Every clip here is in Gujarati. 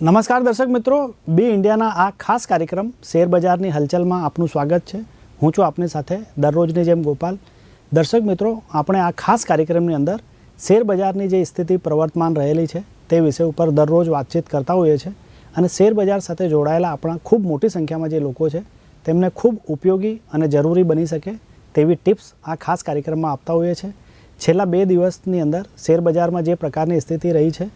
નમસ્કાર દર્શક મિત્રો, બી ઇન્ડિયાના આ ખાસ કાર્યક્રમ શેર બજારની હલચલમાં આપનું સ્વાગત છે. હું છું આપની સાથે દરરોજની જેમ ગોપાલ. દર્શક મિત્રો, આપણે આ ખાસ કાર્યક્રમની અંદર શેર બજારની જે સ્થિતિ પ્રવર્તમાન રહેલી છે તે વિષય ઉપર દરરોજ વાતચીત કરતા હોઈએ છીએ અને શેર બજાર સાથે જોડાયેલા આપણા ખૂબ મોટી સંખ્યામાં જે લોકો છે તેમને ખૂબ ઉપયોગી અને જરૂરી બની શકે તેવી ટિપ્સ આ ખાસ કાર્યક્રમમાં આપતા હોઈએ છીએ. છેલ્લા બે દિવસની અંદર શેર બજારમાં જે પ્રકારની સ્થિતિ રહી છે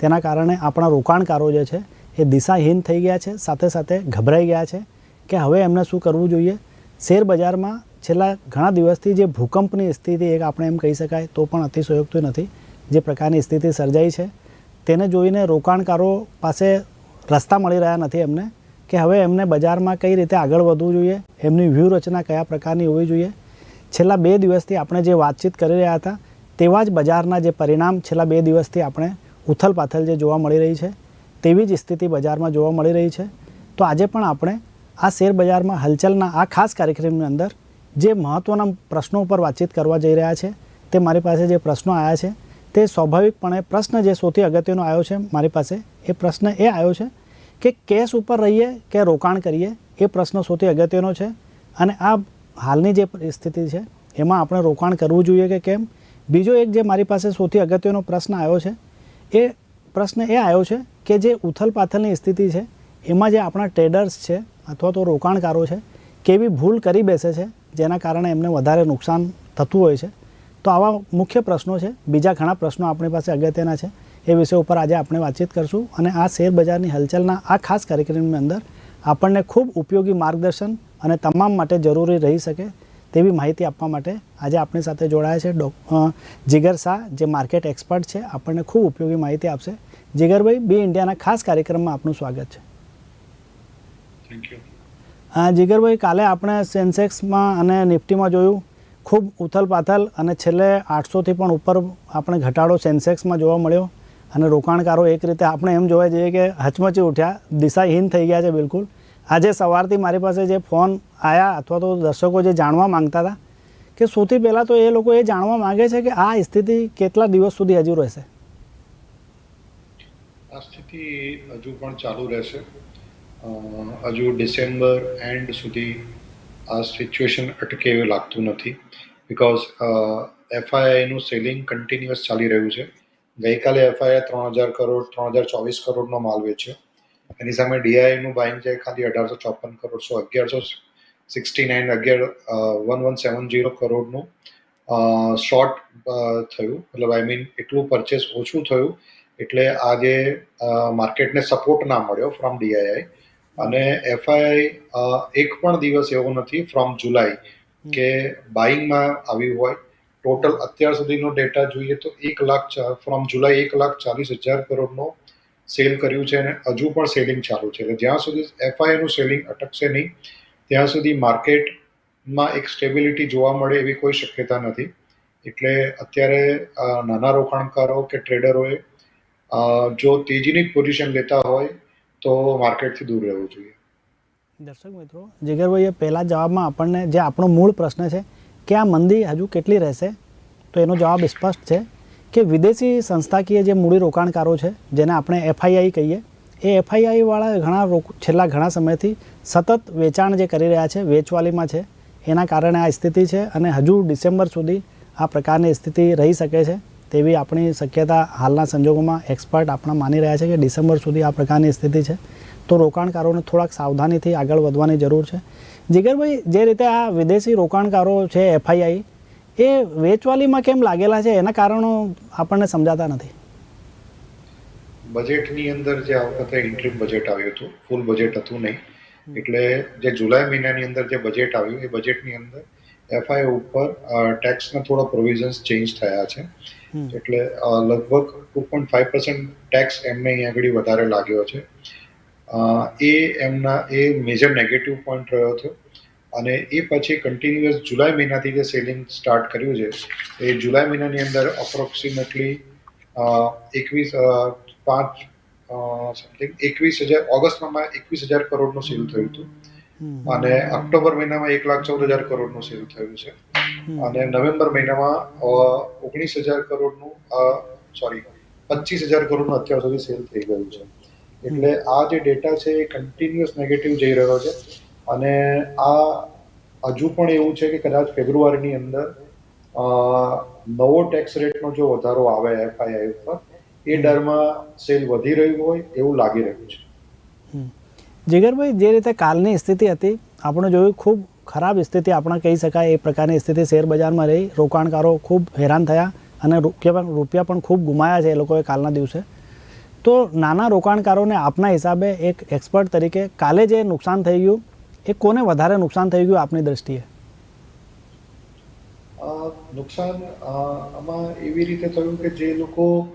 તેના કારણે આપણા રોકાણકારો જે છે એ દિશાહીન થઈ ગયા છે, સાથે સાથે ગભરાઈ ગયા છે કે હવે એમને શું કરવું જોઈએ? શેર બજારમાં છેલ્લા ઘણા દિવસથી જે ભૂકંપની સ્થિતિ એક આપણે એમ કહી શકાય તો પણ અતિશયોક્તિ નથી. જે પ્રકારની સ્થિતિ સર્જાઈ છે, તેને જોઈને રોકાણકારો પાસે રસ્તા મળી રહ્યા નથી એમને કે હવે એમને બજારમાં કઈ રીતે આગળ વધવું જોઈએ, એમની વ્યૂહરચના કયા પ્રકારની હોવી જોઈએ. છેલ્લા બે દિવસથી આપણે જે વાતચીત કરી રહ્યા હતા, તેવા જ બજારના જે પરિણામ છેલ્લા બે દિવસથી આપણે ઉથલ પાથલ જે જોવા મળી રહી છે, તેવી જ સ્થિતિ બજારમાં જોવા મળી રહી છે. તો આજે પણ આપણે આ શેર બજારમાં હલચલના આ ખાસ કાર્યક્રમની અંદર જે મહત્ત્વના પ્રશ્નો ઉપર વાતચીત કરવા જઈ રહ્યા છે, તે મારી પાસે જે પ્રશ્નો આવ્યા છે, તે સ્વાભાવિકપણે પ્રશ્ન જે સૌથી અગત્યનો આવ્યો છે, મારી પાસે એ પ્રશ્ન એ આવ્યો છે કે કેશ ઉપર રહીએ કે રોકાણ કરીએ, એ પ્રશ્ન સૌથી અગત્યનો છે. અને આ હાલની જે પરિસ્થિતિ છે, એમાં આપણે રોકાણ કરવું જોઈએ કે કેમ? બીજો એક જે મારી પાસે સૌથી અગત્યનો પ્રશ્ન આવ્યો છે એ પ્રશ્ન એ આવ્યો છે કે જે ઉથલ પાથલની સ્થિતિ છે, એમાં જે આપણા ટ્રેડર્સ છે અથવા તો રોકાણકારો છે, કેવી ભૂલ કરી બેસે છે, જેના કારણે એમને વધારે નુકસાન થતું હોય છે. તો આવા મુખ્ય પ્રશ્નો છે. બીજા ઘણા પ્રશ્નો આપણી પાસે અગત્યના છે. એ વિષય ઉપર આજે આપણે વાતચીત કરશું અને આ શેર બજારની હલચલના આ ખાસ કાર્યક્રમની અંદર આપણને ખૂબ ઉપયોગી માર્ગદર્શન અને તમામ માટે જરૂરી રહી શકે તેવી માહિતી આપવા માટે આજે આપણી સાથે જોડાયા છે ડોક જીગર શાહ જે માર્કેટ એક્સપર્ટ છે. આપણને ખૂબ ઉપયોગી માહિતી આપશે. જીગરભાઈ બી ઇન્ડિયાના ખાસ કાર્યક્રમમાં આપનું સ્વાગત છે. હા જીગરભાઈ કાલે આપણે સેન્સેક્સમાં અને નિફ્ટીમાં જોયું. ખૂબ ઉથલ પાથલ અને છેલ્લે આઠસોથી પણ ઉપર આપણે ઘટાડો સેન્સેક્સમાં જોવા મળ્યો. અને રોકાણકારો એક રીતે આપણે એમ જોવા જઈએ કે હચમચી ઉઠ્યા. દિશાહીન થઈ ગયા છે બિલકુલ. આજે સવારથી મારી પાસે જે ફોન આવ્યા અથવા તો દર્શકો જે જાણવા માગતા હતા કે સૌથી પહેલાં તો એ લોકો એ જાણવા માગે છે કે આ સ્થિતિ કેટલા દિવસ સુધી હજુ રહેશે? આ સ્થિતિ હજુ પણ ચાલુ રહેશે. હજુ ડિસેમ્બર એન્ડ સુધી આ સિચ્યુએશન અટકે એવું લાગતું નથી. બિકોઝ એફઆઈઆઈનું સેલિંગ કન્ટિન્યુઅસ ચાલી રહ્યું છે. ગઈકાલે એફઆઈઆઈ ત્રણ હજાર કરોડ, ત્રણ હજાર ચોવીસ કરોડનો માલ વેચ્યો. એની સામે ડીઆઈનું બાઇંગ છે ખાલી અઢારસો ચોપન કરોડ. સો અગિયારસો સિક્સટી નાઇન અગિયાર વન વન સેવન જીરો કરોડનું શોર્ટ થયું. મતલબ આઈ મીન એટલું પરચેસ ઓછું થયું એટલે આજે માર્કેટને સપોર્ટ ના મળ્યો ફ્રોમ ડીઆઈઆઈ અને એફઆઈઆઈ એક પણ દિવસ એવો નથી ફ્રોમ જુલાઈ કે બાઇંગમાં આવ્યું હોય. ટોટલ અત્યાર સુધીનો ડેટા જોઈએ તો એક લાખ ફ્રોમ જુલાઈ એક લાખ ચાલીસ હજાર કરોડનો સેલ કર્યું છે અને હજુ પણ સેલિંગ ચાલુ છે. એટલે જ્યાં સુધી એફઆઈનું સેલિંગ અટકશે નહીં, ત્યાં સુધી માર્કેટમાં એક સ્ટેબિલિટી જોવા મળે એવી કોઈ શક્યતા નથી. એટલે અત્યારે નાના રોકાણકારો કે ટ્રેડરોએ જો તેજીની પોઝિશન લેતા હોય, તો માર્કેટથી દૂર રહેવું જોઈએ. દર્શક મિત્રો જીગરભાઈએ પહેલા જવાબમાં આપણને જે આપણો મૂળ પ્રશ્ન છે, કે આ મંદી હજુ કેટલી રહેશે? તો એનો જવાબ સ્પષ્ટ છે. કે વિદેશી સંસ્થાકીય જે મૂડી રોકાણકારો છે, જેને આપણે એફઆઈઆઈ કહીએ, એ એફઆઈઆઈવાળા ઘણા છેલ્લા ઘણા સમયથી સતત વેચાણ જે કરી રહ્યા છે, વેચવાલીમાં છે, એના કારણે આ સ્થિતિ છે અને હજુ ડિસેમ્બર સુધી આ પ્રકારની સ્થિતિ રહી શકે છે, તેવી આપણી શક્યતા હાલના સંજોગોમાં એક્સપર્ટ આપણા માની રહ્યા છે કે ડિસેમ્બર સુધી આ પ્રકારની સ્થિતિ છે. તો રોકાણકારોને થોડાક સાવધાનીથી આગળ વધવાની જરૂર છે. જીગરભાઈ, જે રીતે આ વિદેશી રોકાણકારો છે એફઆઈઆઈ એ વેચવાલીમાં કેમ લાગેલા છે? એના કારણો આપણને સમજાતા નથી. બજેટની અંદર જે આ વખતે ઇન્ટ્રીમ બજેટ આવ્યું હતું ફૂલ બજેટ હતું નહીં. એટલે જે જુલાઈ મહિનાની અંદર જે બજેટ આવ્યું એ બજેટની અંદર એફઆઈ ઉપર ટેક્સના થોડા પ્રોવિઝન્સ ચેન્જ થયા છે. એટલે લગભગ two point five percent tax એમને અહીંયા આગળ વધારે લાગ્યો છે. એ એમના એ મેજર નેગેટિવ પોઈન્ટ રહ્યો હતો. અને એ પછી કન્ટિન્યુઅસ જુલાઈ મહિનાથી જે સેલિંગ સ્ટાર્ટ કર્યું છે એ જુલાઈ મહિનાની અંદર અપ્રોક્સિમેટલી એકવીસ પાંચ સમથિંગ એકવીસ હજાર ઓગસ્ટમાં એકવીસ હજાર કરોડનું સેલ થયું હતું. અને ઓક્ટોબર મહિનામાં એક લાખ ચૌદ હજાર કરોડનું સેલ થયું છે. અને નવેમ્બર મહિનામાં ઓગણીસ હજાર કરોડનું સોરી પચીસ હજાર કરોડનું અત્યાર સુધી સેલ થઈ ગયું છે. એટલે આ જે ડેટા છે એ કન્ટિન્યુઅસ નેગેટિવ જઈ રહ્યો છે. અને આ હજુ પણ એવું છે કે કદાચ ફેબ્રુઆરીની અંદર નવો ટેક્સ રેટનો જો વધારો આવે એફઆઈઆઈ ઉપર એ ડરમાં સેલ વધી રહ્યું હોય એવું લાગી રહ્યું છે. જીગરભાઈ જે રીતે કાલની સ્થિતિ હતી આપણે જોયું ખૂબ ખરાબ સ્થિતિ આપણે કહી શકાય એ પ્રકારની સ્થિતિ શેર બજારમાં રહી. રોકાણકારો ખૂબ હેરાન થયા અને રૂપિયા પણ રૂપિયા પણ ખૂબ ગુમાયા છે એ લોકોએ કાલના દિવસે. તો નાના રોકાણકારોને આપના હિસાબે એક એક્સપર્ટ તરીકે કાલે જે નુકસાન થઈ ગયું એ કોને વધારે નુકસાન થઈ ગયું આપની દ્રષ્ટિએ? નુકસાન આમાં એવી રીતે થયું કે જે લોકો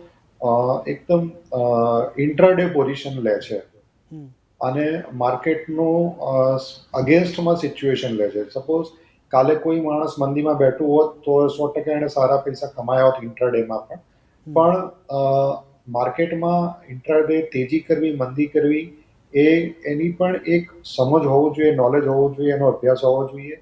અ, એકદમ ઇન્ટ્રાડે પોઝિશન લે છે. અને માર્કેટનું અગેન્સ્ટમાં સિચ્યુએશન લે છે. સપોઝ કાલે કોઈ માણસ મંદીમાં બેઠું હોત તો સો ટકા એણે સારા પૈસા કમાયા હોત ઇન્ટ્રાડેમાં પણ. પણ અ, માર્કેટમાં ઇન્ટ્રાડે તેજી કરવી મંદી કરવી એ એની પણ એક સમજ હોવું જોઈએ નોલેજ હોવું જોઈએ, એનો અભ્યાસ હોવો જોઈએ.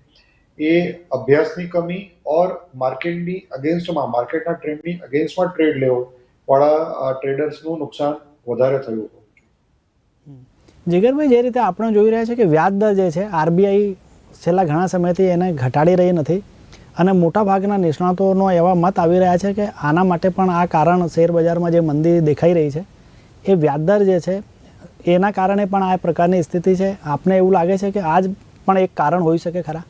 એ અભ્યાસની કમી ઓર માર્કેટની અગેન્સ્ટમાં માર્કેટના ટ્રેન્ડની અગેન્સ્ટમાં ટ્રેડ લેવો વાળા ટ્રેડર્સનું નુકસાન વધારે થયું જીગરભાઈ, જે રીતે આપણે જોઈ રહ્યા છે કે વ્યાજ દર જે છે, આરબીઆઈ છેલ્લા ઘણા સમયથી એને ઘટાડી રહી નથી અને મોટાભાગના નિષ્ણાતોનો એવા મત આવી રહ્યા છે કે આના માટે પણ આ કારણ શેર બજારમાં જે મંદી દેખાઈ રહી છે, એ વ્યાજદર જે છે એના કારણે પણ આ પ્રકારની સ્થિતિ છે. આપને એવું લાગે છે કે આજ પણ એક કારણ હોઈ શકે ખરા?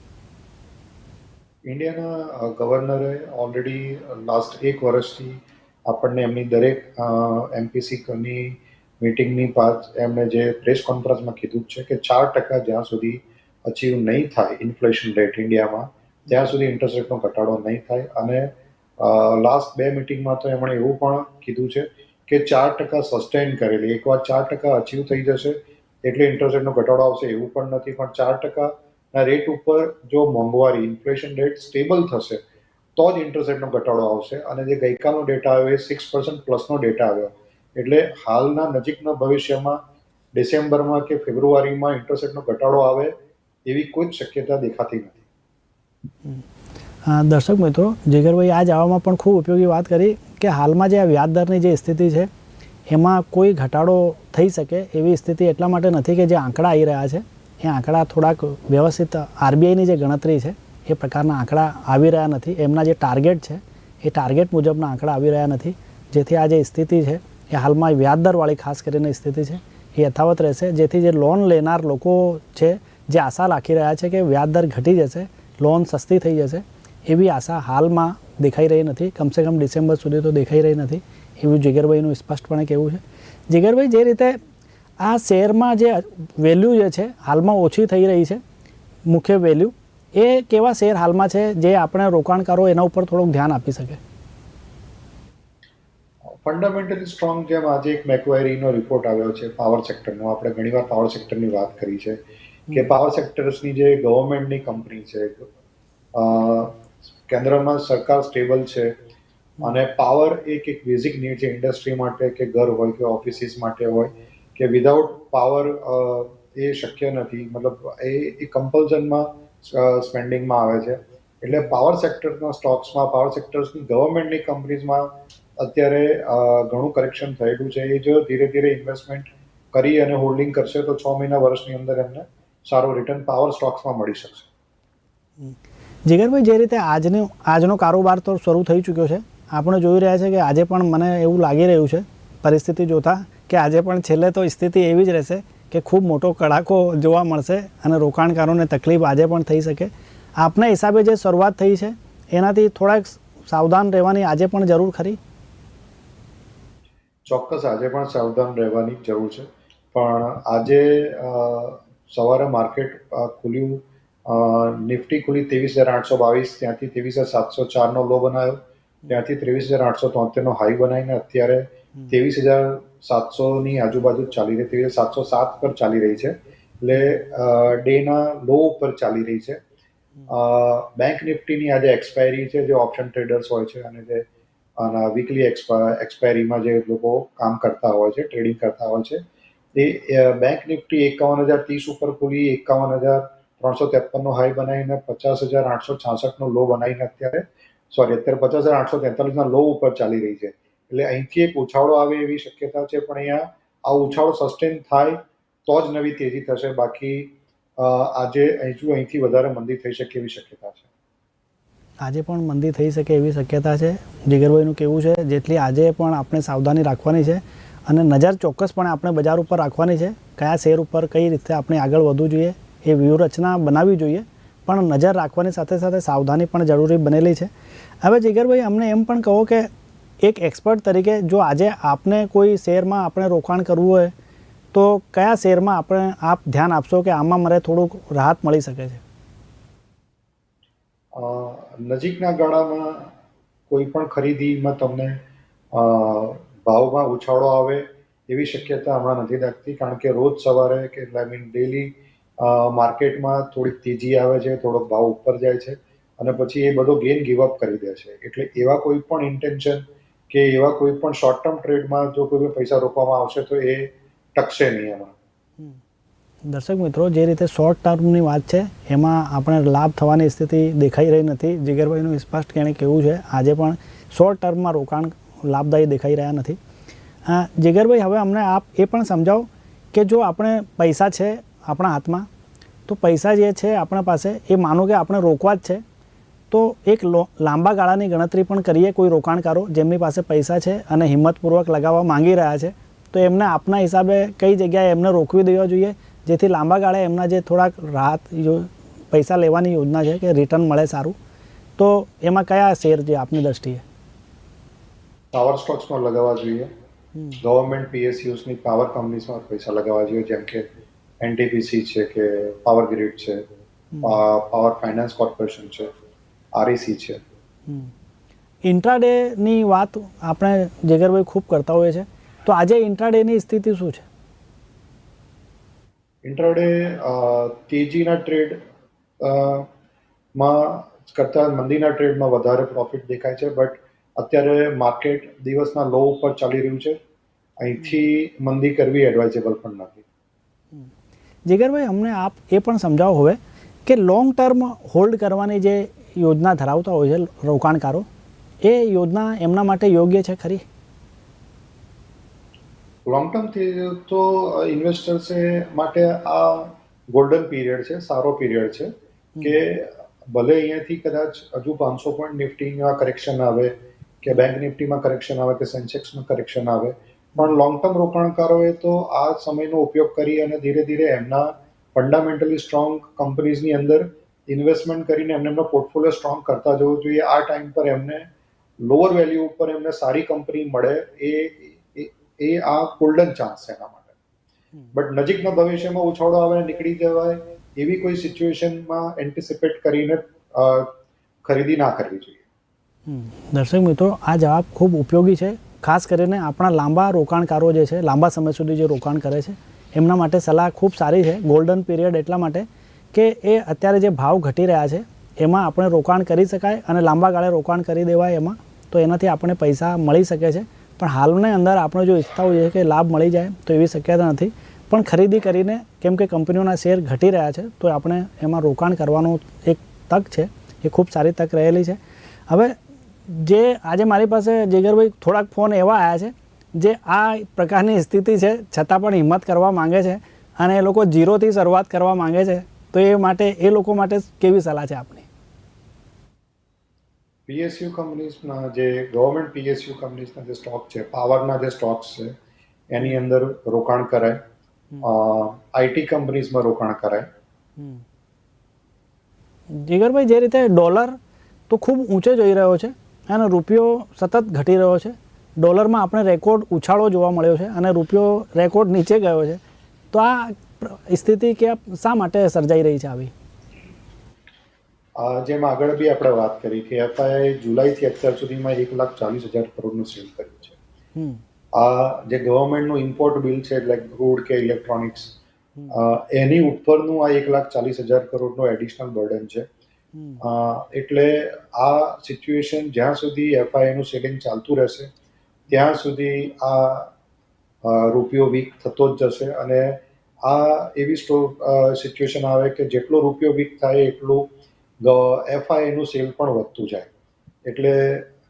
ઇન્ડિયાના ગવર્નરે ઓલરેડી લાસ્ટ એક વર્ષથી આપણને એમની દરેક એમપીસીની મિટિંગની પાછ એમણે જે પ્રેસ કોન્ફરન્સમાં કીધું છે કે ચાર ટકા જ્યાં સુધી અચીવ નહીં થાય ઇન્ફ્લેશન રેટ ઇન્ડિયામાં, ત્યાં સુધી ઇન્ટરેસ્ટ રેટનો ઘટાડો નહીં થાય. અને લાસ્ટ બે મિટિંગમાં તો એમણે એવું પણ કીધું છે કે ચાર ટકા સસ્ટેન કરેલી. એકવાર ચાર ટકા અચીવ થઈ જશે, એટલે ઇન્ટરેસ્ટ ઘટાડો આવશે એવું પણ નથી. પણ ચાર ટકાના રેટ ઉપર જો મોંઘવારી ઇન્ફ્લેશન રેટ સ્ટેબલ થશે, તો જ ઇન્ટરેસ્ટ ઘટાડો આવશે. અને જે ગઈકાલનો ડેટા આવ્યો એ સિક્સ પર્સન્ટ પ્લસનો ડેટા આવ્યો. એટલે હાલના નજીકના ભવિષ્યમાં ડિસેમ્બરમાં કે ફેબ્રુઆરીમાં ઇન્ટરેસ્ટ ઘટાડો આવે એવી કોઈ જ શક્યતા દેખાતી નથી. દર્શક મિત્રો, જીગરભાઈ આ જવામાં પણ ખૂબ ઉપયોગી વાત કરી કે હાલમાં જે આ વ્યાજદરની જે સ્થિતિ છે, એમાં કોઈ ઘટાડો થઈ શકે એવી સ્થિતિ એટલા માટે નથી કે જે આંકડા આવી રહ્યા છે. એ આંકડા થોડાક વ્યવસ્થિત આરબીઆઈની જે ગણતરી છે, એ પ્રકારના આંકડા આવી રહ્યા નથી. એમના જે ટાર્ગેટ છે, એ ટાર્ગેટ મુજબના આંકડા આવી રહ્યા નથી. જેથી આ જે સ્થિતિ છે, એ હાલમાં વ્યાજદરવાળી ખાસ કરીને સ્થિતિ છે, એ યથાવત રહેશે. જેથી જે લોન લેનાર લોકો છે, જે આશા રાખી રહ્યા છે કે વ્યાજદર ઘટી જશે, લોન સસ્તી થઈ જશે એવી આશા હાલમાં દેખાઈ રહી નથી. કમસે કમ ડિસેમ્બર સુધી તો દેખાઈ રહી નથી. એવું જીગરભાઈનું સ્પષ્ટપણે કહેવું છે. જીગરભાઈ જે રીતે આ શેરમાં જે વેલ્યુ જે છે હાલમાં ઓછી થઈ રહી છે મુખ્ય વેલ્યુ એ કેવા શેર હાલમાં છે જે આપણે રોકાણકારો એના ઉપર થોડુંક ધ્યાન આપી શકે? ફંડામેન્ટલી સ્ટ્રોંગ જેમ આજે એક મેક્વાયરીનો રિપોર્ટ આવ્યો છે પાવર સેક્ટરનો આપણે ઘણીવાર પાવર સેક્ટરની વાત કરી છે કે પાવર સેક્ટર્સની જે ગવર્મેન્ટની કંપની છે કેન્દ્રમાં સરકાર સ્ટેબલ છે. અને પાવર એક એક બેઝિક નીડ છે ઇન્ડસ્ટ્રી માટે કે ઘર હોય કે ઓફિસીસ માટે હોય કે વિધાઉટ પાવર એ શક્ય નથી. મતલબ એ એ કમ્પલ્ઝનમાં સ્પેન્ડિંગમાં આવે છે. એટલે પાવર સેક્ટરના સ્ટોક્સમાં પાવર સેક્ટર્સની ગવર્મેન્ટની કંપનીઝમાં અત્યારે ઘણું કરેક્શન થયેલું છે. એ જો ધીરે ધીરે ઇન્વેસ્ટમેન્ટ કરી અને હોલ્ડિંગ કરશે તો છ મહિના વર્ષની અંદર એમને સારું રિટર્ન પાવર સ્ટોક્સમાં મળી શકશે. જીગરભાઈ, જે રીતે આજનો આજનો કારોબાર તો શરૂ થઈ ચૂક્યો છે. આપણે જોઈ રહ્યા છે કે આજે પણ મને એવું લાગી રહ્યું છે પરિસ્થિતિ જોતા કે આજે પણ છેલ્લે તો સ્થિતિ એવી જ રહેશે કે ખૂબ મોટો કડાકો જોવા મળશે અને રોકાણકારોને તકલીફ આજે પણ થઈ શકે. આપના હિસાબે જે શરૂઆત થઈ છે, એનાથી થોડાક સાવધાન રહેવાની આજે પણ જરૂર ખરી? ચોક્કસ આજે પણ સાવધાન રહેવાની જરૂર છે. પણ આજે સવારે માર્કેટ ખુલ્યું નિફ્ટી ખુલી ત્રેવીસ હજાર આઠસો બાવીસ ત્યાંથી ત્રેવીસ હજાર સાતસો ચારનો લો બનાવ્યો ત્યાંથી ત્રેવીસ હજાર આઠસો તોતેરનો હાઈ બનાવીને અત્યારે ત્રેવીસ હજાર સાતસોની આજુબાજુ ચાલી રહી ત્રેવીસ સાતસો સાત પર ચાલી રહી છે. એટલે ડેના લો ઉપર ચાલી રહી છે. બેંક નિફ્ટીની આજે એક્સપાયરી છે જે ઓપ્શન ટ્રેડર્સ હોય છે અને જે વીકલી એક્સપાયરીમાં જે લોકો કામ કરતા હોય છે ટ્રેડિંગ કરતા હોય છે. એ બેંક નિફ્ટી એકાવન હજાર ત્રીસ ઉપર ખુલી એકાવન હજાર ત્રણસો ત્રેપનનો હાઈ બનાવીને પચાસ હજાર આઠસો છાસઠનો લો બનાવીને અત્યારે સોરી અત્યારે પચાસ હજાર આઠસો તેતાલીસના લો ઉપર ચાલી રહી છે. એટલે અહીંથી એક ઉછાળો આવે એવી શક્યતા છે, પણ અહીંયા આ ઉછાળો સસ્ટેન થાય તો જ નવી તેજી થશે. બાકી આજે હજુ અહીંથી વધારે મંદી થઈ શકે એવી શક્યતા છે? આજે પણ મંદી થઈ શકે એવી શક્યતા છે. જીગરભાઈનું કેવું છે, જેટલી આજે પણ આપણે સાવધાની રાખવાની છે અને નજર ચોક્કસપણે આપણે બજાર ઉપર રાખવાની છે, કયા શેર ઉપર કઈ રીતે આપણે આગળ વધવું જોઈએ. એ વ્યૂહરચના બનાવવી જોઈએ, પણ નજર રાખવાની સાથે સાથે સાવધાની પણ જરૂરી બનેલી છે. હવે જીગરભાઈ, અમને એમ પણ કહો કે એક એક્સપર્ટ તરીકે જો આજે આપને કોઈ શેરમાં આપણે રોકાણ કરવું હોય, તો કયા શેરમાં આપણે આપ ધ્યાન આપશો કે આમાં મને થોડુંક રાહત મળી શકે છે? નજીકના ગાળામાં કોઈ પણ ખરીદીમાં તમને ભાવમાં ઉછાળો આવે એવી શક્યતા હમણાં નથી લાગતી કારણ કે રોજ સવારે કે આઈ મીન ડેલી માર્કેટમાં થોડીક તેજી આવે છે, થોડોક ભાવ ઉપર જાય છે અને પછી એ બધો ગેન ગીવઅપ કરી દે છે. એટલે એવા કોઈ પણ ઇન્ટેન્શન કે એવા કોઈ પણ શોર્ટ ટર્મ ટ્રેડમાં જો કોઈ બી પૈસા રોકવામાં આવશે તો એ ટકશે નહીં એમાં. દર્શક મિત્રો, જે રીતે શોર્ટ ટર્મની વાત છે, એમાં આપણે લાભ થવાની સ્થિતિ દેખાઈ રહી નથી. જીગરભાઈનું સ્પષ્ટ કેણે કેવું છે, આજે પણ શોર્ટ ટર્મમાં રોકાણ લાભદાયી દેખાઈ રહ્યા નથી. જીગરભાઈ, હવે અમને આપ એ પણ સમજાવો કે જો આપણે પૈસા છે આપણા હાથમાં તો પૈસા જે છે આપણા પાસે એ માનો કે આપણે રોકવા જ છે. તો એક લાંબા ગાળાની ગણતરી પણ કરીએ કોઈ રોકાણકારો જેમની પાસે પૈસા છે અને હિંમતપૂર્વક લગાવવા માંગી રહ્યા છે તો એમને આપના હિસાબે કઈ જગ્યાએ એમને રોકવી દેવા જોઈએ જેથી લાંબા ગાળે એમના જે થોડાક રાહત પૈસા લેવાની યોજના છે કે રિટર્ન મળે સારું. તો એમાં કયા શેર છે આપની દ્રષ્ટિએ? પાવર સ્ટોક્સમાં લગાવવા જોઈએ. ગવર્મેન્ટ પીએસયુસની પાવર કંપનીઝમાં પૈસા લગાવવા જોઈએ જેમ કે એનટીપીસી છે કે પાવર ગ્રીડ છે પાવર ફાઇનાન્સ કોર્પોરેશન છે આરઈસી છે. ઇન્ટ્રાડેની વાત આપણે જગરભાઈ ખૂબ કરતા હોઈએ છે તો આજે ઇન્ટ્રાડેની સ્થિતિ શું છે? ઇન્ટ્રાડે તેજીના ટ્રેડમાં કરતાં મંદીના ટ્રેડમાં વધારે પ્રોફિટ દેખાય છે બટ અત્યારે માર્કેટ દિવસના લો ઉપર ચાલી રહ્યું છે. અહીંથી મંદી કરવી એડવાઇઝેબલ પણ નથી. જીગરભાઈ અમને આપ એ પણ સમજાવો હવે કે લોંગ ટર્મ હોલ્ડ કરવાની જે યોજના ધરાવતા હોય છે રોકાણકારો એ યોજના એમના માટે યોગ્ય છે ખરી? લોંગ ટર્મથી તો ઇન્વેસ્ટર્સે માટે આ ગોલ્ડન પીરિયડ છે સારો પીરિયડ છે કે ભલે અહીંયાથી કદાચ હજુ પાંચસો પોઈન્ટ નિફ્ટીમાં કરેક્શન આવે કે બેંક નિફ્ટીમાં કરેક્શન આવે કે સેન્સેક્સમાં કરેક્શન આવે પણ લોંગ ટર્મ રોકાણકારોએ તો આ સમયનો ઉપયોગ કરી અને ધીરે ધીરે એમના ફંડામેન્ટલી સ્ટ્રોંગ કંપનીઝની અંદર ઇન્વેસ્ટમેન્ટ કરીને એમને એમનો પોર્ટફોલિયો સ્ટ્રોંગ કરતા જવું જોઈએ. આ ટાઈમ પર એમને લોઅર વેલ્યુ ઉપર એમને સારી કંપની મળે એ, એ- આ ગોલ્ડન ચાન્સ છે એના માટે. બટ નજીકના ભવિષ્યમાં ઉછાળો આવે નીકળી જવાય એવી કોઈ સિચ્યુએશનમાં એન્ટિસિપેટ કરીને ખરીદી ના કરવી જોઈએ. દર્શક મિત્રો, આ જવાબ ખૂબ ઉપયોગી છે. ખાસ કરીને આપણા લાંબા રોકાણકારો જે છે, લાંબા સમય સુધી જે રોકાણ કરે છે, એમના માટે સલાહ ખૂબ સારી છે. ગોલ્ડન પીરિયડ એટલા માટે કે એ અત્યારે જે ભાવ ઘટી રહ્યા છે, એમાં આપણે રોકાણ કરી શકાય અને લાંબા ગાળે રોકાણ કરી દેવાય એમાં, તો એનાથી આપણે પૈસા મળી શકે છે. પણ હાલની અંદર આપણે જો ઈચ્છતા હોઈએ કે લાભ મળી જાય, તો એવી શક્યતા નથી. પણ ખરીદી કરીને, કેમ કે કંપનીઓના શેર ઘટી રહ્યા છે, તો આપણે એમાં રોકાણ કરવાનો એક તક છે. એ ખૂબ સારી તક રહેલી છે. હવે જે આજે મારી પાસે જીગરભાઈ થોડાક ફોન એવા આવ્યા છે જે આ પ્રકારની સ્થિતિ છે છતાં પણ હિંમત કરવા માંગે છે અને એ લોકો ઝીરોથી શરૂઆત કરવા માંગે છે તો એ માટે એ લોકો માટે કેવી સલાહ છે આપની? પીએસયુ કંપનીઝના જે ગવર્મેન્ટ પીએસયુ કંપનીઝના જે સ્ટોક છે પાવરના જે સ્ટોક્સ છે એની અંદર રોકાણ કરાય. આઈટી કંપનીઝમાં રોકાણ કરાય. જીગરભાઈ જે રીતે ડોલર તો ખૂબ ઊંચે જઈ રહ્યો છે અને રૂપિયો સતત ઘટી રહ્યો છે. ડોલરમાં આપણે રેકોર્ડ ઉછાળો જોવા મળ્યો છે અને રૂપિયો રેકોર્ડ નીચે ગયો છે. તો આ સ્થિતિ કે શા માટે સર્જાઈ રહી છે આવી? જેમ આગળ બી આપણે વાત કરી કે એફઆઈ જુલાઈથી અત્યાર સુધીમાં એક લાખ ચાલીસ હજાર કરોડનું સેલ કર્યું છે. આ જે ગવર્મેન્ટનું ઇમ્પોર્ટ બિલ છે એટલે ક્રૂડ કે ઇલેક્ટ્રોનિક્સ એની ઉપરનું આ એક લાખ ચાલીસ હજાર કરોડનું એડિશનલ બર્ડન છે. એટલે આ સિચ્યુએશન જ્યાં સુધી એફઆઈનું સેલિંગ ચાલતું રહેશે, ત્યાં સુધી આ રૂપિયો વીક થતો જ જશે અને આ એવી સિચ્યુએશન આવે કે જેટલો રૂપિયો વીક થાય એટલું એફઆઈનું સેલ પણ વધતું જાય. એટલે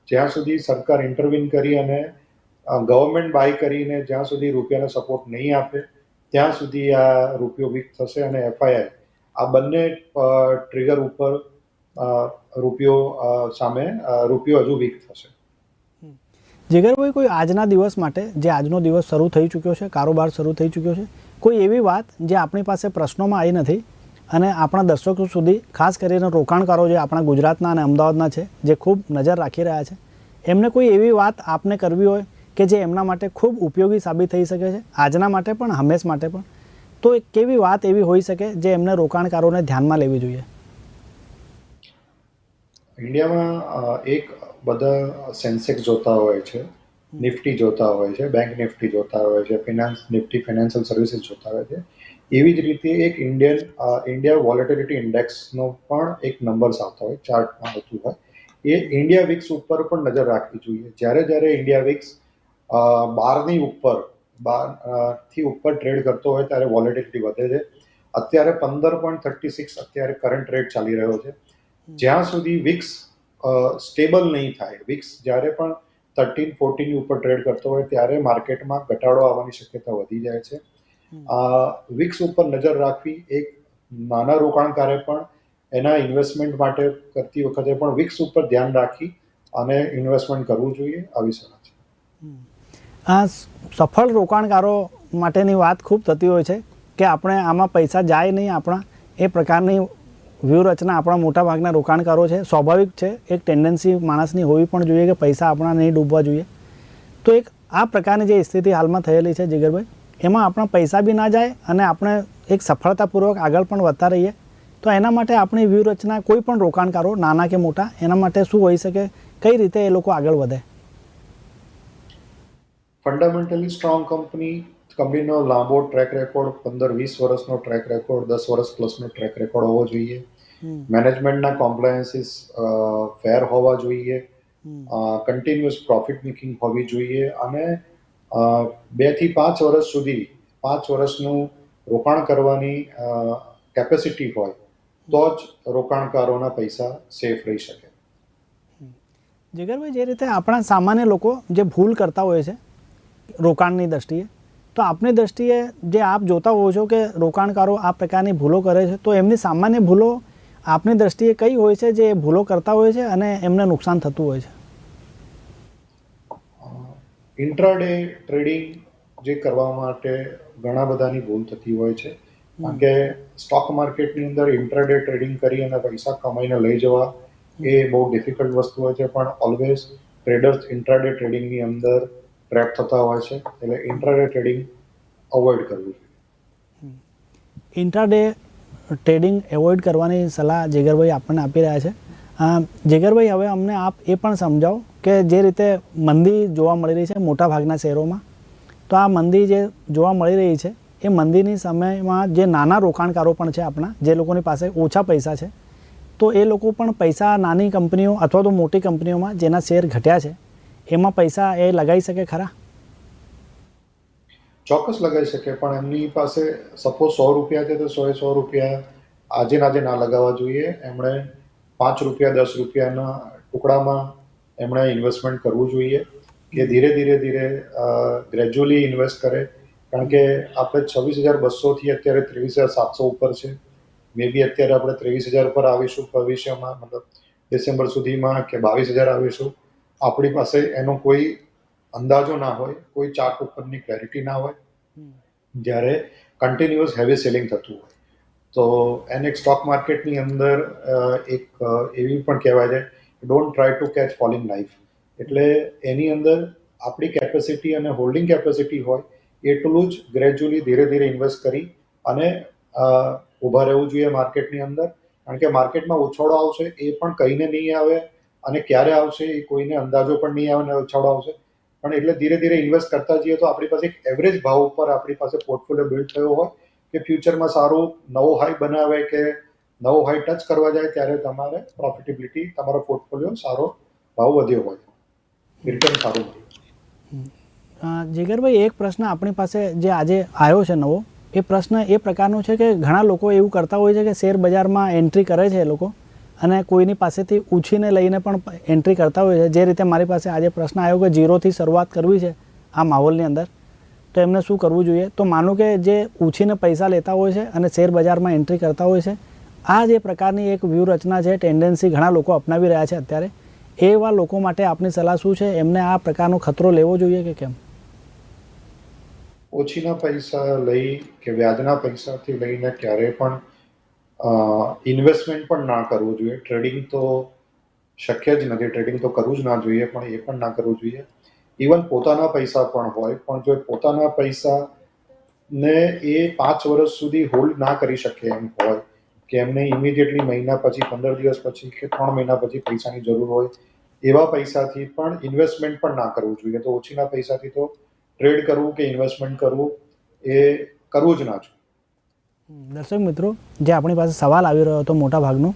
જ્યાં સુધી સરકાર ઇન્ટરવિન કરી અને ગવર્મેન્ટ બાય કરીને જ્યાં સુધી રૂપિયાને સપોર્ટ નહીં આપે, ત્યાં સુધી આ રૂપિયો વીક થશે અને એફઆઈઆઈ આ બંને ટ્રિગર ઉપર રૂપિયો સામે રૂપિયો હજુ વીક થશે. જીગરભાઈ, કોઈ આજના દિવસ માટે જે આજનો દિવસ શરૂ થઈ ચૂક્યો છે, કારોબાર શરૂ થઈ ચૂક્યો છે, કોઈ એવી વાત જે આપણી પાસે પ્રશ્નોમાં આવી નથી અને આપણા દર્શકો સુધી ખાસ કરીને રોકાણકારો જે આપણા ગુજરાતના અને અમદાવાદના છે, જે ખૂબ નજર રાખી રહ્યા છે, એમને કોઈ એવી વાત આપને કરવી હોય કે જે એમના માટે ખૂબ ઉપયોગી સાબિત થઈ શકે છે? આજના માટે પણ, હંમેશ માટે પણ. તો કેવી વાત એવી હોઈ શકે જે એમને રોકાણકારોને ધ્યાનમાં લેવી જોઈએ? ઇન્ડિયામાં એક બધા સેન્સેક્સ જોતા હોય છે, નિફ્ટી જોતા હોય છે, બેંક નિફ્ટી જોતા હોય છે, ફિનાન્સ, નિફ્ટી ફાઇનાન્શિયલ સર્વિસીસ જોતા હોય છે. એવી જ રીતે એક ઇન્ડિયન ઇન્ડિયા વોલેટિલિટી ઇન્ડેક્સનો પણ એક નંબર્સ આવતા હોય, ચાર્ટમાં આવતું હોય. એ ઇન્ડિયા વિક્સ ઉપર પણ નજર રાખવી જોઈએ. જ્યારે જ્યારે ઇન્ડિયા વિક્સ બારની ઉપર, બારથી ઉપર ટ્રેડ કરતો હોય, ત્યારે વોલેટિલિટી વધે છે. અત્યારે પંદર પોઈન્ટ થર્ટી સિક્સ અત્યારે કરંટ રેટ ચાલી રહ્યો છે. જ્યાં સુધી વિક્સ સ્ટેબલ નહીં થાય. વિક્સ જ્યારે પણ થર્ટીન ફોર્ટીન ઉપર ટ્રેડ કરતો હોય ત્યારે માર્કેટમાં ઘટાડો આવવાની શક્યતા વધી જાય છે. વિક્સ ઉપર નજર રાખવી એક નાના રોકાણકારે પણ એના ઇન્વેસ્ટમેન્ટ માટે કરતી વખતે પણ વિક્સ ઉપર ધ્યાન રાખી અને ઇન્વેસ્ટમેન્ટ કરવું જોઈએ આવી સલાહ છે. આ સફળ રોકાણકારો માટેની વાત ખૂબ થતી હોય છે કે આપણે આમાં પૈસા જાય નહીં આપણા એ પ્રકારની વ્યૂહરચના આપણા મોટાભાગના રોકાણકારો છે. સ્વાભાવિક છે, એક ટેન્ડન્સી માણસની હોવી પણ જોઈએ કે પૈસા આપણા નહીં ડૂબવા જોઈએ. તો એક આ પ્રકારની જે સ્થિતિ હાલમાં થયેલી છે જીગરભાઈ, એમાં આપણા પૈસા બી ના જાય અને આપણે એક સફળતાપૂર્વક આગળ પણ વધતા રહીએ. તો એના માટે આપણી વ્યૂહરચના કોઈ પણ રોકાણકારો, નાના કે મોટા, એના માટે શું હોઈ શકે, કઈ રીતે એ લોકો આગળ વધે? ફંડામેન્ટલી સ્ટ્રોંગ કંપની કંપનીનો લાંબો ટ્રેક રેકોર્ડ પંદર વીસ વર્ષનો ટ્રેક રેકોર્ડ દસ વર્ષ પ્લસનો ટ્રેક રેકોર્ડ હોવો જોઈએ. મેનેજમેન્ટના કોમ્પ્લાયન્સીસ ફેર હોવા જોઈએ. કન્ટિન્યુઅસ પ્રોફિટ મેકિંગ હોવી જોઈએ અને બેથી પાંચ વર્ષ સુધી પાંચ વર્ષનું રોકાણ કરવાની કેપેસિટી હોય તો જ રોકાણકારોના પૈસા સેફ રહી શકે. જગરભાઈ જે રીતે આપણા સામાન્ય લોકો જે ભૂલ કરતા હોય છે રોકાણની દ્રષ્ટિએ તો આપની દ્રષ્ટિએ જે આપ જોતા હોવ છો કે રોકાણકારો આ પ્રકારની ભૂલો કરે છે તો એમની સામાન્ય ભૂલો આપની દ્રષ્ટિએ કઈ હોય છે જે ભૂલો કરતા હોય છે અને એમને નુકસાન થતું હોય છે? ઇન્ટ્રાડે ટ્રેડિંગ જે કરવા માટે ઘણા બધાની ભૂલ થતી હોય છે. કારણ કે સ્ટોક માર્કેટની અંદર ઇન્ટ્રાડે ટ્રેડિંગ કરી અને પૈસા કમાઈને લઈ જવા એ બહુ ડિફિકલ્ટ વસ્તુ હોય છે પણ ઓલવેઝ ટ્રેડર્સ ઇન્ટ્રાડે ટ્રેડિંગની અંદર ટ્રેપ થતા હોય છે એટલે ઇન્ટ્રાડે ટ્રેડિંગ અવોઇડ કરવું જોઈએ. ઇન્ટ્રાડે ટ્રેડિંગ એવોઇડ કરવાની સલાહ જેગરભાઈ આપણને આપી રહ્યા છે. જેગરભાઈ, હવે અમને આપ એ પણ સમજાવો કે જે રીતે મંદી જોવા મળી રહી છે મોટાભાગના શહેરોમાં. તો આ મંદી જે જોવા મળી રહી છે, એ મંદીની સમયમાં જે નાના રોકાણકારો પણ છે આપણા, જે લોકોની પાસે ઓછા પૈસા છે, તો એ લોકો પણ પૈસા નાની કંપનીઓ અથવા તો મોટી કંપનીઓમાં જેના શેર ઘટ્યા છે એમાં પૈસા એ લગાવી શકે ખરા? ચોક્કસ લગાવી શકે, પણ એમની પાસે સપોઝ સો રૂપિયા છે તો સો એ સો રૂપિયા આજે આજે ના લગાવવા જોઈએ. એમણે પાંચ રૂપિયા, દસ રૂપિયાના ટુકડામાં એમણે ઇન્વેસ્ટમેન્ટ કરવું જોઈએ કે ધીરે ધીરે ધીરે ગ્રેજ્યુઅલી ઇન્વેસ્ટ કરે. કારણ કે આપણે છવ્વીસ હજાર બસોથી અત્યારે ત્રેવીસ હજાર સાતસો ઉપર છે. મે બી અત્યારે આપણે ત્રેવીસ હજાર પર આવીશું ભવિષ્યમાં, મતલબ ડિસેમ્બર સુધીમાં કે બાવીસ હજાર આવીશું. આપણી પાસે એનો કોઈ અંદાજો ના હોય કોઈ ચાર્ટ ઉપરની ક્લેરિટી ના હોય જ્યારે કન્ટિન્યુઅસ હેવી સેલિંગ થતું હોય. તો એને એક સ્ટોક માર્કેટની અંદર એક એવી પણ કહેવાય છે don't try to catch falling life એટલે એની અંદર આપણી કેપેસિટી અને હોલ્ડિંગ કેપેસિટી હોય એટલું જ ગ્રેજ્યુઅલી ધીરે ધીરે ઇન્વેસ્ટ કરી અને ઊભા રહેવું જોઈએ માર્કેટની અંદર. કારણ કે માર્કેટમાં ઉછોડો આવશે એ પણ કહીને નહીં આવે. અને ક્યારે આવશે એ કોઈને અંદાજો પણ નહીં આવે ઉછાળો આવશે. પણ એટલે ધીરે ધીરે ઇન્વેસ્ટ કરતા જઈએ તો આપણી પાસે એક એવરેજ ભાવ ઉપર આપણી પાસે પોર્ટફોલિયો બિલ્ડ થયો હોય કે ફ્યુચરમાં સારું નવો હાઈ બનાવે કે નવો હાઈ ટચ કરવા જાય ત્યારે તમારે પ્રોફિટેબિલિટી તમારો પોર્ટફોલિયો સારો ભાવ વધ્યો હોય. રિટર્ન સારું જીગરભાઈ, એક પ્રશ્ન આપણી પાસે જે આજે આવ્યો છે નવો, એ પ્રશ્ન એ પ્રકારનો છે કે ઘણા લોકો એવું કરતા હોય છે કે શેર બજારમાં એન્ટ્રી કરે છે એ લોકો. અને કોઈની પાસેથી ઉછીને લઈને પણ એન્ટ્રી કરતા હોય છે. જે રીતે મારી પાસે આજે પ્રશ્ન આવ્યો કે જીરોથી શરૂઆત કરવી છે આ માહોલની અંદર, તો એમને શું કરવું જોઈએ? તો માનો કે જે ઉછીને પૈસા લેતા હોય છે અને શેર બજારમાં એન્ટ્રી કરતા હોય છે, આ જે પ્રકારની એક વ્યૂહરચના છે ટેન્ડન્સી ઘણા લોકો અપનાવી રહ્યા છે અત્યારે, એવા લોકો માટે આપની સલાહ શું છે? એમને આ પ્રકારનો ખતરો લેવો જોઈએ કે કેમ? ઓછીના પૈસા લઈ કે વ્યાજના પૈસાથી લઈને ક્યારે પણ ઇન્વેસ્ટમેન્ટ પણ ના કરવું જોઈએ. ટ્રેડિંગ તો શક્ય જ નથી. ટ્રેડિંગ તો કરવું જ ના જોઈએ, પણ એ પણ ના કરવું જોઈએ. ઇવન પોતાના પૈસા પણ હોય, પણ જો પોતાના પૈસા ને એ પાંચ વર્ષ સુધી હોલ્ડ ના કરી શકે એમ હોય, કે એમને ઇમિડિયેટલી મહિના પછી, પંદર દિવસ પછી કે ત્રણ મહિના પછી પૈસાની જરૂર હોય, એવા પૈસાથી પણ ઇન્વેસ્ટમેન્ટ પણ ના કરવું જોઈએ. તો ઓછીના પૈસાથી તો ટ્રેડ કરવું કે ઇન્વેસ્ટમેન્ટ કરવું, એ કરવું જ ના જોઈએ. દર્શક મિત્રો, જે આપણી પાસે સવાલ આવી રહ્યો હતો મોટા ભાગનો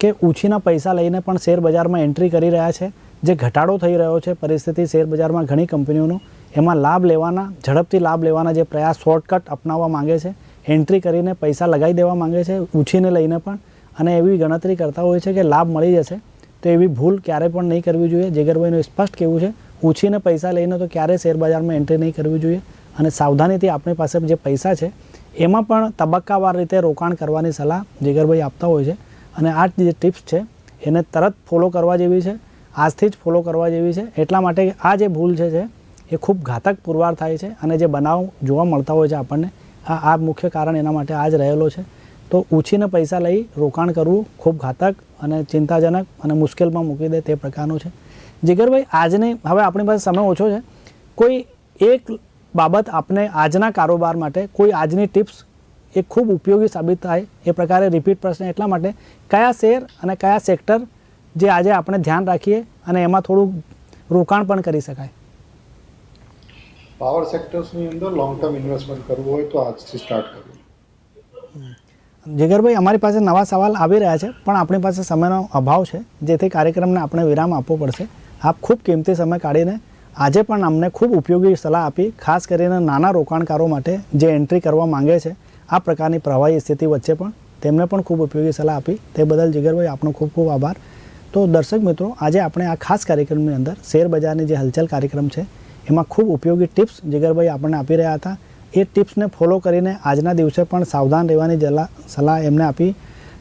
કે ઉછીના પૈસા લઈને પણ શેર બજારમાં એન્ટ્રી કરી રહ્યા છે, જે ઘટાડો થઈ રહ્યો છે પરિસ્થિતિ શેર બજારમાં ઘણી કંપનીઓનો, એમાં લાભ લેવાના, ઝડપથી લાભ લેવાના જે પ્રયાસ શોર્ટકટ અપનાવવા માંગે છે એન્ટ્રી કરીને પૈસા લગાવી દેવા માંગે છે, ઉછીને લઈને પણ, અને એવી ગણતરી કરતા હોય છે કે લાભ મળી જશે, તો એવી ભૂલ ક્યારે પણ નહીં કરવી જોઈએ. જીગરભાઈનું સ્પષ્ટ કહેવું છે, ઉછીને પૈસા લઈને તો ક્યારે શેર બજારમાં એન્ટ્રી નહીં કરવી જોઈએ, અને સાવધાનીથી આપણી પાસે જે પૈસા છે એમાં પણ તબક્કાવાર રીતે રોકાણ કરવાની સલાહ જીગરભાઈ આપતા હોય છે. અને આ જે ટિપ્સ છે, એને તરત ફોલો કરવા જેવી છે, આજથી જ ફોલો કરવા જેવી છે. એટલા માટે આ જે ભૂલ છે એ ખૂબ ઘાતક પુરવાર થાય છે અને જે બનાવ જોવા મળતા હોય છે આપણને, આ આ મુખ્ય કારણ એના માટે આ જ રહેલો છે. તો ઉછીને પૈસા લઈ રોકાણ કરવું ખૂબ ઘાતક અને ચિંતાજનક અને મુશ્કેલમાં મૂકી દે તે પ્રકારનું છે. જીગરભાઈ, આજની હવે આપણી પાસે સમય ઓછો છે. કોઈ એક બાબત આપને આજના કારોબાર માટે કોઈ આજની ટિપ્સ એ ખૂબ ઉપયોગી સાબિત થાય એ પ્રકારે રિપીટ પ્રશ્ન એટલા માટે કયા શેર અને કયા સેક્ટર જે આજે આપણે ધ્યાન રાખીએ અને એમાં થોડું રોકાણ પણ કરી શકાય. પાવર સેક્ટર્સની અંદર લોંગ ટર્મ ઇન્વેસ્ટમેન્ટ કરવું હોય તો આજથી સ્ટાર્ટ કરવું. જીગરભાઈ અમારી પાસે નવા સવાલ આવી રહ્યા છે પણ આપણી પાસે સમયનો અભાવ છે જેથી કાર્યક્રમને આપણે વિરામ આપવો પડશે. આપ ખૂબ કિંમતી સમય કાઢીને આજે પણ અમને ખૂબ ઉપયોગી સલાહ આપી, ખાસ કરીને નાના રોકાણકારો માટે જે એન્ટ્રી કરવા માંગે છે, આ પ્રકારની પ્રવાહી સ્થિતિ વચ્ચે પણ તેમને પણ ખૂબ ઉપયોગી સલાહ આપી. તે બદલ જીગરભાઈ, આપનો ખૂબ ખૂબ આભાર. તો દર્શક મિત્રો, આજે આપણે આ ખાસ કાર્યક્રમની અંદર શેર બજારની જે હલચલ કાર્યક્રમ છે, એમાં ખૂબ ઉપયોગી ટિપ્સ જીગરભાઈ આપણને આપી રહ્યા હતા. એ ટિપ્સને ફોલો કરીને આજના દિવસે પણ સાવધાન રહેવાની સલાહ એમને આપી.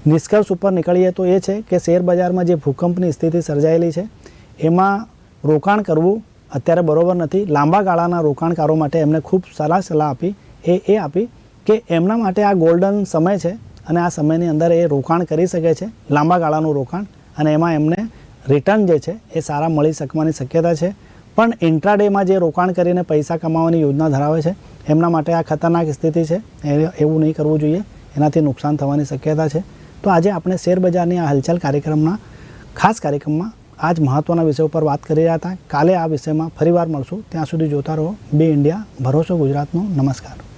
નિષ્કર્ષ ઉપર નીકળીએ તો એ છે કે શેર બજારમાં જે ભૂકંપની સ્થિતિ સર્જાયેલી છે, એમાં રોકાણ કરવું અત્યારે બરોબર નથી. લાંબા ગાળાના રોકાણકારો માટે એમને ખૂબ સારા સલાહ આપી. એ એ આપી કે એમના માટે આ ગોલ્ડન સમય છે અને આ સમયની અંદર એ રોકાણ કરી શકે છે, લાંબા ગાળાનું રોકાણ અને એમાં એમને રિટર્ન જે છે એ સારા મળી શકવાની શક્યતા છે. પણ ઇન્ટ્રાડેમાં જે રોકાણ કરીને પૈસા કમાવાની યોજના ધરાવે છે, એમના માટે આ ખતરનાક સ્થિતિ છે. એ- એવું નહીં કરવું જોઈએ. એનાથી નુકસાન થવાની શક્યતા છે. તો આજે આપણે શેર બજારની આ હલચલ કાર્યક્રમના ખાસ કાર્યક્રમમાં આજ મહત્ત્વના વિષય ઉપર વાત કરી રહ્યા હતા. કાલે આ વિષયમાં ફરીવાર મળશું. ત્યાં સુધી જોતા રહો. બે ઇન્ડિયા. ભરોસો ગુજરાતનો. નમસ્કાર.